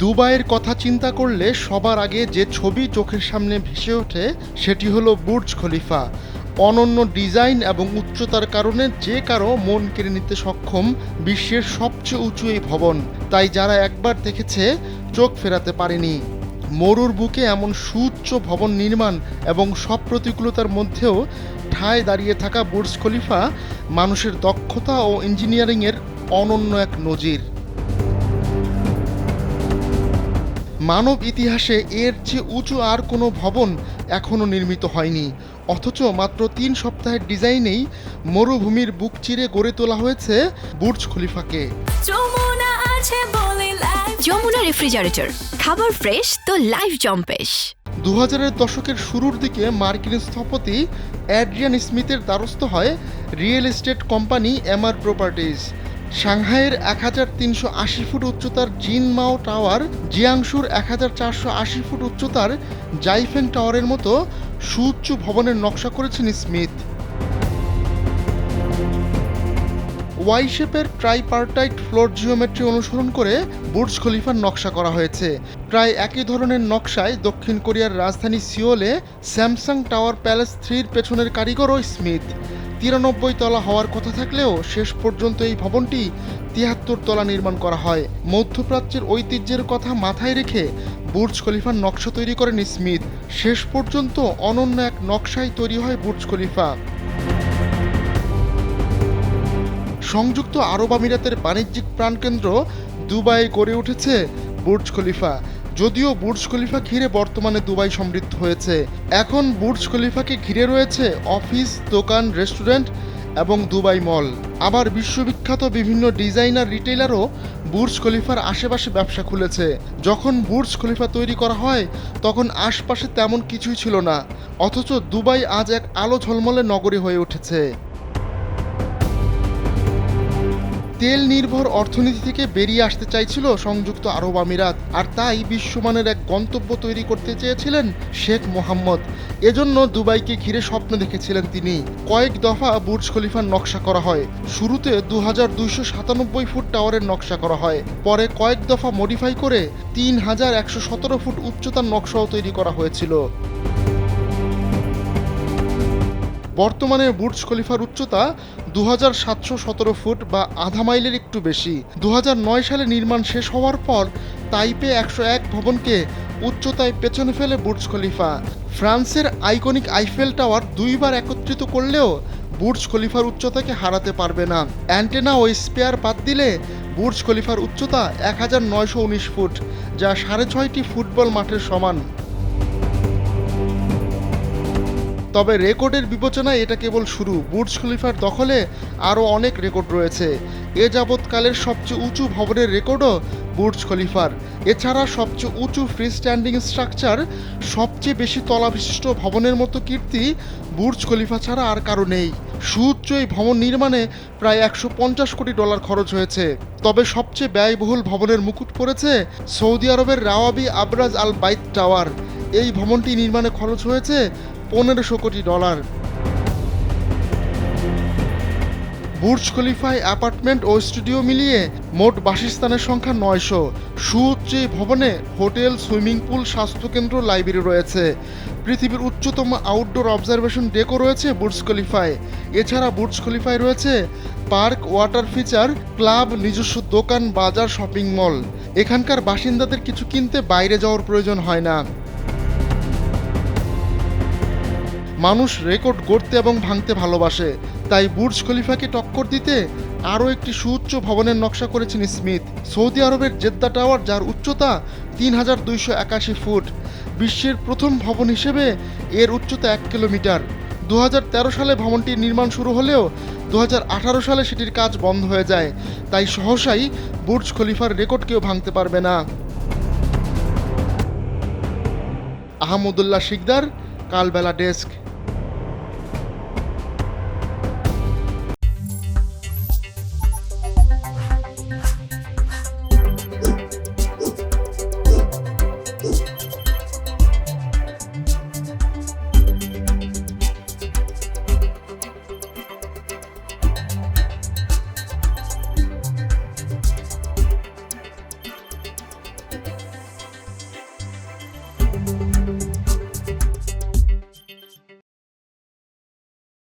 দুবাইয়ের কথা চিন্তা করলে সবার আগে যে ছবি চোখের সামনে ভেসে ওঠে, সেটি হলো বুর্জ খলিফা। অনন্য ডিজাইন এবং উচ্চতার কারণে যে কারও মন কেড়ে নিতে সক্ষম বিশ্বের সবচেয়ে উঁচু এই ভবন। তাই যারা একবার দেখেছে, চোখ ফেরাতে পারেনি। মরুর বুকে এমন সুউচ্চ ভবন নির্মাণ এবং সব প্রতিকূলতার মধ্যেও ঠায় দাঁড়িয়ে থাকা বুর্জ খলিফা মানুষের দক্ষতা ও ইঞ্জিনিয়ারিংয়ের অনন্য এক নজির। মানব ইতিহাসে এর চেয়ে উঁচু আর কোনো ভবন এখনও নির্মিত হয়নি। অথচ মাত্র তিন সপ্তাহের ডিজাইনেই মরুভূমির বুক চিরে গড়ে তোলা হয়েছে বুর্জ খলিফাকে। যমুনা আছে বলে লাইফ যমুনা রেফ্রিজারেটর খাবার ফ্রেশ তো লাইফ জম্পেশ দু হাজারের দশকের শুরুর দিকে মার্কিন স্থপতি অ্যাড্রিয়ান স্মিথের দ্বারস্থ হয় real estate company MR properties সাংহাইয়ের এক হাজার তিনশো আশি ফুট উচ্চতার জিনমাও টাওয়ার, জিয়াংশুর এক হাজার চারশো আশি ফুট উচ্চতার জাইফেন টাওয়ারের মতো সুউচ্চ ভবনের নকশা করেছেন স্মিথ। ওয়াই শেপের ট্রাইপার্টাইট ফ্লোর জিওমেট্রি অনুসরণ করে বুর্জ খলিফার নকশা করা হয়েছে। প্রায় একই ধরনের নকশায় দক্ষিণ কোরিয়ার রাজধানী সিওলে স্যামসাং টাওয়ার প্যালেস থ্রির পেছনের কারিগরও স্মিথ। তিরানব্বই তলা হওয়ার কথা থাকলেও শেষ পর্যন্ত এই ভবনটি তিয়াত্তর তলা নির্মাণ করা হয়। মধ্যপ্রাচ্যের ঐতিহ্যের কথা মাথায় রেখে বুর্জ খলিফার নকশা তৈরি করেন স্মিথ। শেষ পর্যন্ত অনন্য এক নকশায় তৈরি হয় বুর্জ খলিফা। সংযুক্ত আরব আমিরাতের বাণিজ্যিক প্রাণকেন্দ্র দুবাই গড়ে উঠেছে বুর্জ খলিফা। যদিও বুর্জ খলিফা ঘিরে বর্তমানে দুবাই সমৃদ্ধ হয়েছে। এখন বুর্জ খলিফাকে ঘিরে রয়েছে অফিস, দোকান, রেস্টুরেন্ট এবং দুবাই মল। আবার বিশ্ববিখ্যাত বিভিন্ন ডিজাইনার রিটেলারও বুর্জ খলিফার আশেপাশে ব্যবসা খুলেছে। যখন বুর্জ খলিফা তৈরি করা হয়, তখন আশপাশে তেমন কিছুই ছিল না। অথচ দুবাই আজ এক আলো ঝলমলে নগরী হয়ে উঠেছে। তেল নির্ভর অর্থনীতি থেকে বেরিয়ে আসতে চাইছিল সংযুক্ত আরব আমিরাত। আর তাই বিশ্বমানের এক গন্তব্য তৈরি করতে চেয়েছিলেন শেখ মোহাম্মদ। এজন্য দুবাইকে ঘিরে স্বপ্ন দেখেছিলেন তিনি। কয়েক দফা বুর্জ খলিফার নকশা করা হয়। শুরুতে দু হাজার দুইশো সাতানব্বই ফুট টাওয়ারের নকশা করা হয়। পরে কয়েক দফা মডিফাই করে তিন হাজার একশো সতেরো ফুট উচ্চতার নকশাও তৈরি করা হয়েছিল। বর্তমানে বুর্জ খলিফার উচ্চতা দু হাজার সাতশো সতেরো ফুট বা আধা মাইলের একটু বেশি। দু সালে নির্মাণ শেষ হওয়ার পর তাইপে একশো এক ভবনকে উচ্চতায় পেছনে ফেলে বুর্জ খলিফা। ফ্রান্সের আইকনিক আইফেল টাওয়ার দুইবার একত্রিত করলেও বুর্জ খলিফার উচ্চতাকে হারাতে পারবে না। অ্যান্টেনা ও স্পেয়ার বাদ দিলে বুর্জ খলিফার উচ্চতা এক হাজার নয়শো উনিশ ফুট, যা সাড়ে ছয়টি ফুটবল মাঠের সমান। তবে রেকর্ডের বিবেচনায় এটা কেবল শুরু। বুর্জ খলিফার দখলে আরও অনেক রেকর্ড রয়েছে। এ যাবৎকালের সবচেয়ে উঁচু ভবনের রেকর্ডও বুর্জ খলিফার। এছাড়া সবচেয়ে উঁচু ফ্রি স্ট্যান্ডিং স্ট্রাকচার, সবচেয়ে বেশি তলা বিশিষ্ট ভবনের মতো কীর্তি বুর্জ খলিফা ছাড়া আর কারও নেই। সুউচ্চ এই ভবন নির্মাণে প্রায় একশো পঞ্চাশ কোটি ডলার খরচ হয়েছে। তবে সবচেয়ে ব্যয়বহুল ভবনের মুকুট পড়েছে সৌদি আরবের রাওয়াবি আবরাজ আল বাইত টাওয়ার। এই ভবনটি নির্মাণে খরচ হয়েছে পনেরোশো কোটি ডলার। বুর্জ খলিফায় অ্যাপার্টমেন্ট ও স্টুডিও মিলিয়ে মোট বাসস্থানের সংখ্যা নয়শো। সুউচ্চ ভবনে হোটেল, সুইমিং পুল, স্বাস্থ্যকেন্দ্র, লাইব্রেরি রয়েছে। পৃথিবীর উচ্চতম আউটডোর অবজারভেশন ডেকও রয়েছে বুর্জ খলিফায়। এছাড়া বুর্জ খলিফায় রয়েছে পার্ক ওয়াটার ফিচার ক্লাব নিজস্ব দোকান, বাজার শপিং মল এখানকার বাসিন্দাদের কিছু কিনতে বাইরে যাওয়ার প্রয়োজন হয় না। মানুষ রেকর্ড গড়তে এবং ভাঙতে ভালোবাসে। তাই বুর্জ খলিফাকে টক্কর দিতে আরও একটি সুউচ্চ ভবনের নকশা করেছেন স্মিথ। সৌদি আরবের জেদ্দা টাওয়ার, যার উচ্চতা তিন হাজার দুইশো একাশি ফুট, বিশ্বের প্রথম ভবন হিসেবে এর উচ্চতা এক কিলোমিটার। দু হাজার তেরো সালে ভবনটির নির্মাণ শুরু হলেও দু হাজার আঠারো সালে সেটির কাজ বন্ধ হয়ে যায়। তাই সহসাই বুর্জ খলিফার রেকর্ড কেউ ভাঙতে পারবে না। আহমদুল্লাহ শিকদার, কালবেলা ডেস্ক।